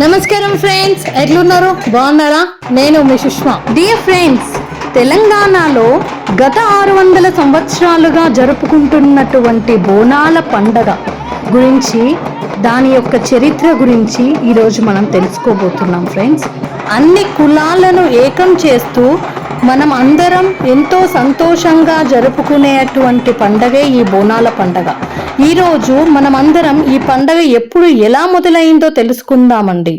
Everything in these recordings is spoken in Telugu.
నమస్కారం ఫ్రెండ్స్ ఎట్లున్నారు? బాగున్నారా? నేను మీ సుష్మా. డియర్ ఫ్రెండ్స్ తెలంగాణలో గత ఆరు వందల సంవత్సరాలుగా జరుపుకుంటున్నటువంటి బోనాల పండగ గురించి దాని యొక్క చరిత్ర గురించి ఈరోజు మనం తెలుసుకోబోతున్నాం ఫ్రెండ్స్. అన్ని కులాలను ఏకం చేస్తూ మనం అందరం ఎంతో సంతోషంగా జరుపుకునేటువంటి పండగే ఈ బోనాల పండగ. ఈరోజు మనం అందరం ఈ పండగ ఎప్పుడు ఎలా మొదలైందో తెలుసుకుందామండి.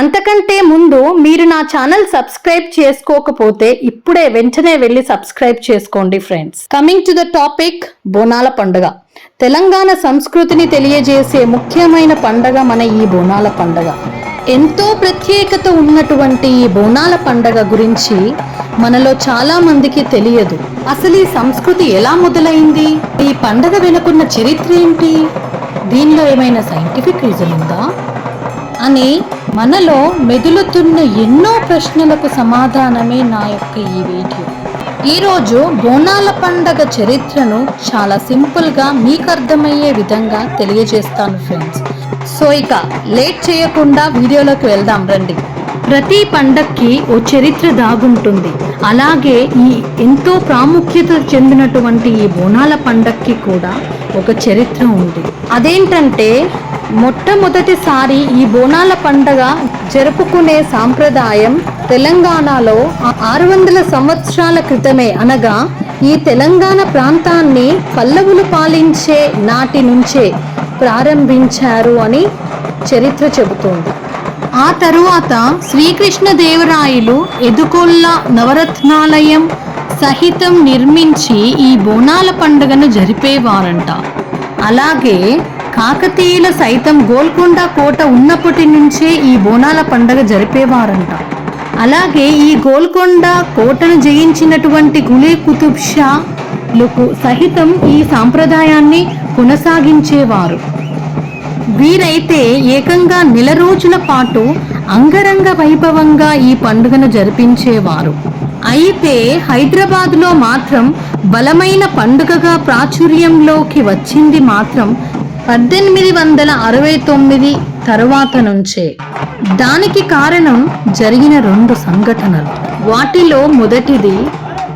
అంతకంటే ముందు మీరు నా ఛానల్ సబ్స్క్రైబ్ చేసుకోకపోతే ఇప్పుడే వెంటనే వెళ్ళి సబ్స్క్రైబ్ చేసుకోండి friends. Coming to the topic బోనాల పండుగ. తెలంగాణ సంస్కృతిని తెలియజేసే ముఖ్యమైన పండగ మన ఈ బోనాల పండగ. ఎంతో ప్రత్యేకత ఉన్నటువంటి ఈ బోనాల పండగ గురించి మనలో చాలా మందికి తెలియదు. అసలు ఈ సంస్కృతి ఎలా మొదలైంది? ఈ పండగ వెనుకున్న చరిత్ర ఏంటి? దీనిలో ఏమైనా సైంటిఫిక్ రీజన్ ఉందా? అని మనలో మెదులుతున్న ఎన్నో ప్రశ్నలకు సమాధానమే నా యొక్క ఈ వీడియో. ఈరోజు బోనాల పండగ చరిత్రను చాలా సింపుల్గా మీకు అర్థమయ్యే విధంగా తెలియజేస్తాను ఫ్రెండ్స్. సో ఇక లేట్ చేయకుండా వీడియోలోకి వెళ్దాం రండి. ప్రతి పండక్కి ఓ చరిత్ర దాగుంటుంది. అలాగే ఈ ఎంతో ప్రాముఖ్యత చెందినటువంటి ఈ బోనాల పండక్కి కూడా ఒక చరిత్ర ఉంది. అదేంటంటే మొట్టమొదటిసారి ఈ బోనాల పండగ జరుపుకునే సాంప్రదాయం తెలంగాణలో ఆరు వందల సంవత్సరాల క్రితమే అనగా ఈ తెలంగాణ ప్రాంతాన్ని పల్లవులు పాలించే నాటి నుంచే ప్రారంభించారు అని చరిత్ర చెబుతోంది. ఆ తరువాత శ్రీకృష్ణదేవరాయలు ఎదుకొల్ల నవరత్నాలయం సహితం నిర్మించి ఈ బోనాల పండుగను జరిపేవారంట. అలాగే కాకతీయుల సైతం గోల్కొండ కోట ఉన్నప్పటి నుంచే ఈ బోనాల పండుగ జరిపేవారంట. అలాగే ఈ గోల్కొండ కోటను జయించినటువంటి గులే కుతుబ్ షాలకు సహితం ఈ సాంప్రదాయాన్ని కొనసాగించేవారు. వీరైతే ఏకంగా నెల రోజుల పాటు అంగరంగ వైభవంగా ఈ పండుగను జరిపించేవారు. అయితే హైదరాబాద్లో మాత్రం బలమైన పండుగగా ప్రాచుర్యంలోకి వచ్చింది మాత్రం పద్దెనిమిది వందల అరవై తొమ్మిది తరువాత నుంచే. దానికి కారణం జరిగిన రెండు సంఘటనలు. వాటిలో మొదటిది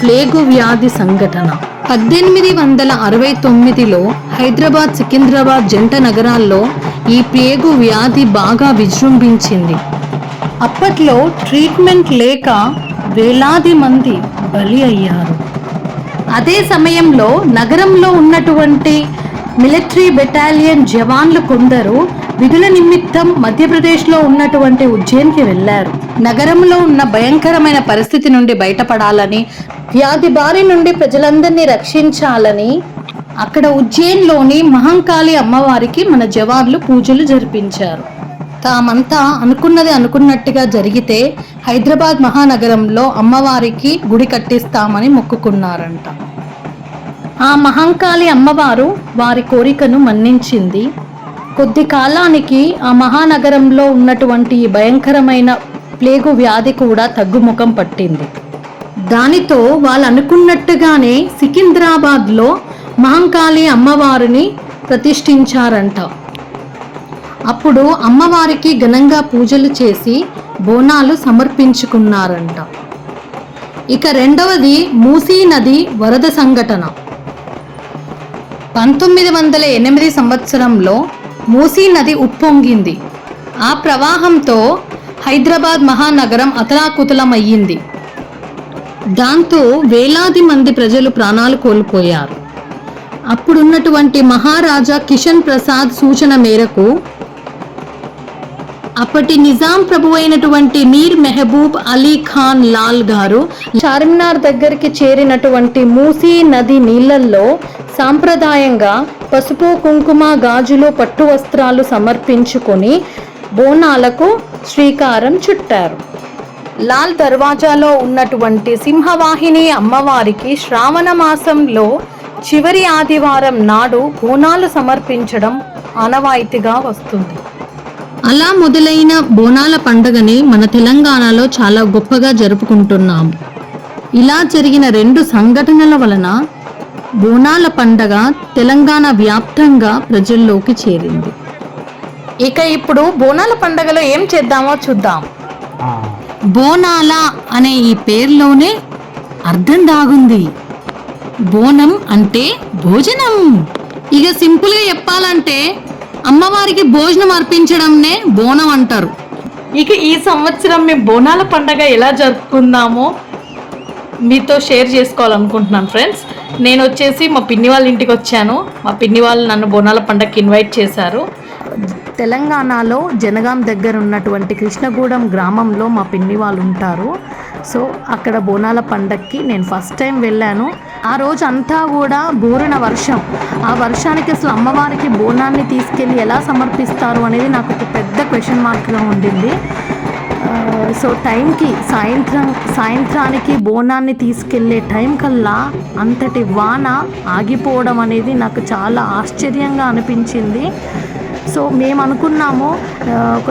ప్లేగు వ్యాధి సంఘటన. పద్దెనిమిది వందల అరవై తొమ్మిదిలో హైదరాబాద్ సికింద్రాబాద్ జంట నగరాల్లో ఈ ప్లేగు వ్యాధి బాగా విజృంభించింది. అప్పట్లో ట్రీట్మెంట్ లేక వేలాది మంది బలి అయ్యారు. అదే సమయంలో నగరంలో ఉన్నటువంటి మిలిటరీ బెటాలియన్ జవాన్లు కొందరు విధుల నిమిత్తం మధ్యప్రదేశ్లో ఉన్నటువంటి ఉజ్జయిన్కి వెళ్ళారు. నగరంలో ఉన్న భయంకరమైన పరిస్థితి నుండి బయటపడాలని వ్యాధి బారి నుండి ప్రజలందరినీ రక్షించాలని అక్కడ ఉజ్జయిన్లోని మహంకాళి అమ్మవారికి మన జవాన్లు పూజలు జరిపించారు. తామంతా అనుకున్నది అనుకున్నట్టుగా జరిగితే హైదరాబాద్ మహానగరంలో అమ్మవారికి గుడి కట్టిస్తామని మొక్కుకున్నారంట. ఆ మహంకాళి అమ్మవారు వారి కోరికను మన్నించింది. కొద్ది కాలానికి ఆ మహానగరంలో ఉన్నటువంటి ఈ భయంకరమైన ప్లేగు వ్యాధి కూడా తగ్గుముఖం పట్టింది. దానితో వాళ్ళు అనుకున్నట్టుగానే సికింద్రాబాద్లో మహంకాళి అమ్మవారిని ప్రతిష్ఠించారంట. అప్పుడు అమ్మవారికి ఘనంగా పూజలు చేసి బోనాలు సమర్పించుకున్నారంట. ఇక రెండవది మూసీ నది వరద సంఘటన. పంతొమ్మిది వందల ఎనిమిది సంవత్సరంలో మూసీ నది ఉప్పొంగింది. ఆ ప్రవాహంతో హైదరాబాద్ మహానగరం అతలాకుతలమయ్యింది. దాంతో వేలాది మంది ప్రజలు ప్రాణాలు కోల్పోయారు. అప్పుడున్నటువంటి మహారాజా కిషన్ ప్రసాద్ సూచన మేరకు అప్పటి నిజాం ప్రభు అయినటువంటి మీర్ మెహబూబ్ అలీ ఖాన్ లాల్ గారు చార్మినార్ దగ్గరికి చేరినటువంటి మూసీ నది నీళ్ళల్లో సాంప్రదాయంగా పసుపు కుంకుమ గాజులు పట్టు వస్త్రాలు సమర్పించుకొని బోనాలకు శ్రీకారం చుట్టారు. లాల్ దర్వాజాలో ఉన్నటువంటి సింహవాహిని అమ్మవారికి శ్రావణ మాసంలో చివరి ఆదివారం నాడు బోనాలు సమర్పించడం ఆనవాయితీగా వస్తుంది. అలా మొదలైన బోనాల పండుగని మన తెలంగాణలో చాలా గొప్పగా జరుపుకుంటున్నాం. ఇలా జరిగిన రెండు సంఘటనల వలన బోనాల పండగ తెలంగాణ వ్యాప్తంగా ప్రజల్లోకి చేరింది. ఇక ఇప్పుడు బోనాల పండగలో ఏం చేద్దామో చూద్దాం. ఆ, బోనాల అనే ఈ పేరులోనే అర్థం దాగుంది. బోనం అంటే భోజనం. ఇక సింపుల్గా చెప్పాలంటే అమ్మవారికి భోజనం అర్పించడంనే బోనం అంటారు. ఇక ఈ సంవత్సరం మేము బోనాల పండగ ఎలా జరుపుకుందామో మీతో షేర్ చేసుకోవాలనుకుంటున్నాను ఫ్రెండ్స్. నేను వచ్చేసి మా పిన్ని వాళ్ళ ఇంటికి వచ్చాను. మా పిన్ని వాళ్ళు నన్ను బోనాల పండగకి ఇన్వైట్ చేశారు. తెలంగాణలో జనగాం దగ్గర ఉన్నటువంటి కృష్ణగూడెం గ్రామంలో మా పిన్ని వాళ్ళు ఉంటారు సో అక్కడ బోనాల పండక్కి నేను ఫస్ట్ టైం వెళ్ళాను. ఆ రోజు అంతా కూడా బోరిన వర్షం. ఆ వర్షానికి అసలు అమ్మవారికి బోనాన్ని తీసుకెళ్ళి ఎలా సమర్పిస్తారు అనేది నాకు ఒక పెద్ద క్వశ్చన్ మార్క్గా ఉండింది. సో టైంకి సాయంత్రం సాయంత్రానికి బోనాన్ని తీసుకెళ్ళే టైం కల్లా అంతటి వాన ఆగిపోవడం అనేది నాకు చాలా ఆశ్చర్యంగా అనిపించింది. సో మేము అనుకున్నాము ఒక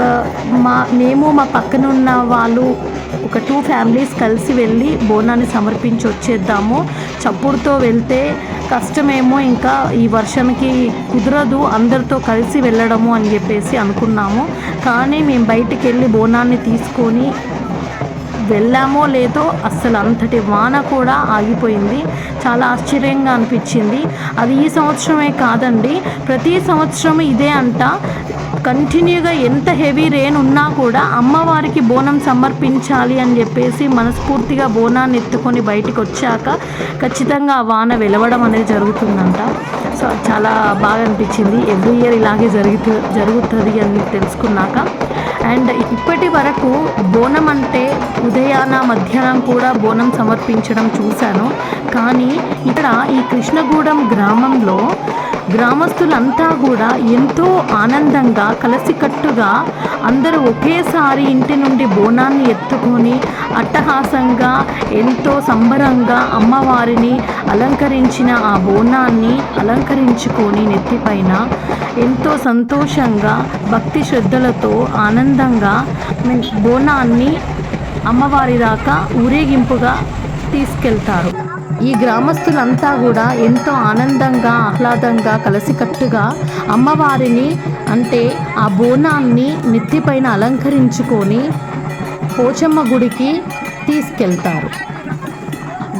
మా మేము మా పక్కన ఉన్న వాళ్ళు ఒక టూ ఫ్యామిలీస్ కలిసి వెళ్ళి బోనాన్ని సమర్పించి వచ్చేద్దాము. చప్పుడుతో వెళ్తే కష్టమేమో ఇంకా ఈ వర్షంకి కుదరదు అందరితో కలిసి వెళ్ళడము అని చెప్పేసి అనుకున్నాము. కానీ మేము బయటికి వెళ్ళి బోనాన్ని తీసుకొని వెళ్ళామో లేదో అస్సలు అంతటి వాన కూడా ఆగిపోయింది. చాలా ఆశ్చర్యంగా అనిపించింది. అది ఈ సంవత్సరమే కాదండి. ప్రతి సంవత్సరం ఇదే అంట. కంటిన్యూగా ఎంత హెవీ రెయిన్ ఉన్నా కూడా అమ్మవారికి బోనం సమర్పించాలి అని చెప్పేసి మనస్ఫూర్తిగా బోనాన్ని ఎత్తుకొని బయటికి వచ్చాక ఖచ్చితంగా ఆ వాన వెలవడం అనేది జరుగుతుందంట. సో చాలా బాగా అనిపించింది. ఎవ్రీ ఇయర్ ఇలాగే జరుగుతు జరుగుతుంది అని తెలుసుకున్నాక. అండ్ ఇప్పటి వరకు బోనం అంటే ఉదయాన మధ్యాహ్నం కూడా బోనం సమర్పించడం చూశాను. కానీ ఇక్కడ ఈ కృష్ణగూడెం గ్రామంలో గ్రామస్తులంతా కూడా ఎంతో ఆనందంగా కలిసికట్టుగా అందరూ ఒకేసారి ఇంటి నుండి బోనాన్ని ఎత్తుకొని అట్టహాసంగా ఎంతో సంబరంగా అమ్మవారిని అలంకరించిన ఆ బోనాన్ని అలంకరించుకొని నెత్తిపైన ఎంతో సంతోషంగా భక్తి శ్రద్ధలతో ఆనందంగా బోనాన్ని అమ్మవారి దాకా ఊరేగింపుగా తీసుకెళ్తారు. ఈ గ్రామస్తులంతా కూడా ఎంతో ఆనందంగా ఆహ్లాదంగా కలిసికట్టుగా అమ్మవారిని అంటే ఆ బోనాన్ని నెత్తిపైన అలంకరించుకొని పోచమ్మ గుడికి తీసుకెళ్తారు.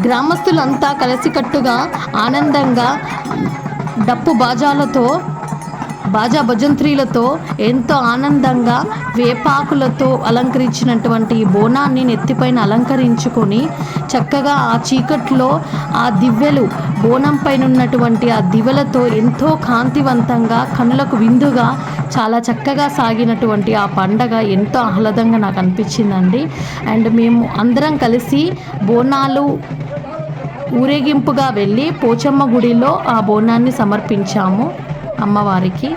గ్రామస్తులంతా కలిసికట్టుగా ఆనందంగా డప్పు బాజాలతో బాజా భజంత్రీలతో ఎంతో ఆనందంగా వేపాకులతో అలంకరించినటువంటి ఈ బోనాన్ని నెత్తిపైన అలంకరించుకొని చక్కగా ఆ చీకట్లో ఆ దివ్యలు బోనం పైన ఉన్నటువంటి ఆ దివ్యలతో ఎంతో కాంతివంతంగా కనులకు విందుగా చాలా చక్కగా సాగినటువంటి ఆ పండగ ఎంతో ఆహ్లాదంగా నాకు అనిపించిందండి. అండ్ మేము అందరం కలిసి బోనాలు ఊరేగింపుగా వెళ్ళి పోచమ్మ గుడిలో ఆ బోనాన్ని సమర్పించాము. అమ్మవారికి.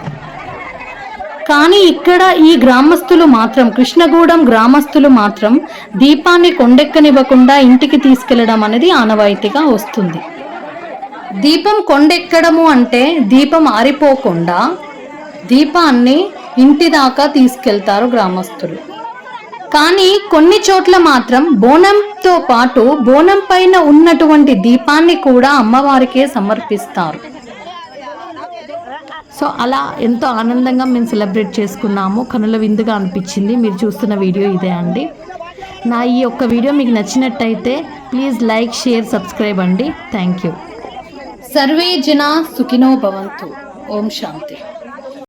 కానీ ఇక్కడ ఈ గ్రామస్తులు మాత్రం కృష్ణగూడెం గ్రామస్తులు మాత్రం దీపాన్ని కొండెక్కనివ్వకుండా ఇంటికి తీసుకెళ్ళడం అనేది ఆనవాయితీగా వస్తుంది. దీపం కొండెక్కడము అంటే దీపం ఆరిపోకుండా దీపాన్ని ఇంటి దాకా తీసుకెళ్తారు గ్రామస్తులు. కానీ కొన్ని చోట్ల మాత్రం బోనంతో పాటు బోనం పైన ఉన్నటువంటి దీపాన్ని కూడా అమ్మవారికే సమర్పిస్తారు. సో అలా ఎంతో ఆనందంగా మేము సెలబ్రేట్ చేసుకున్నాము. కనుల విందుగా అనిపించింది. మీరు చూస్తున్న వీడియో ఇదే అండి. నా ఈ యొక్క వీడియో మీకు నచ్చినట్టయితే ప్లీజ్ లైక్ షేర్ సబ్స్క్రైబ్ అండి. Thank you. సర్వే జన సుఖినో భవంతు. ఓం శాంతి.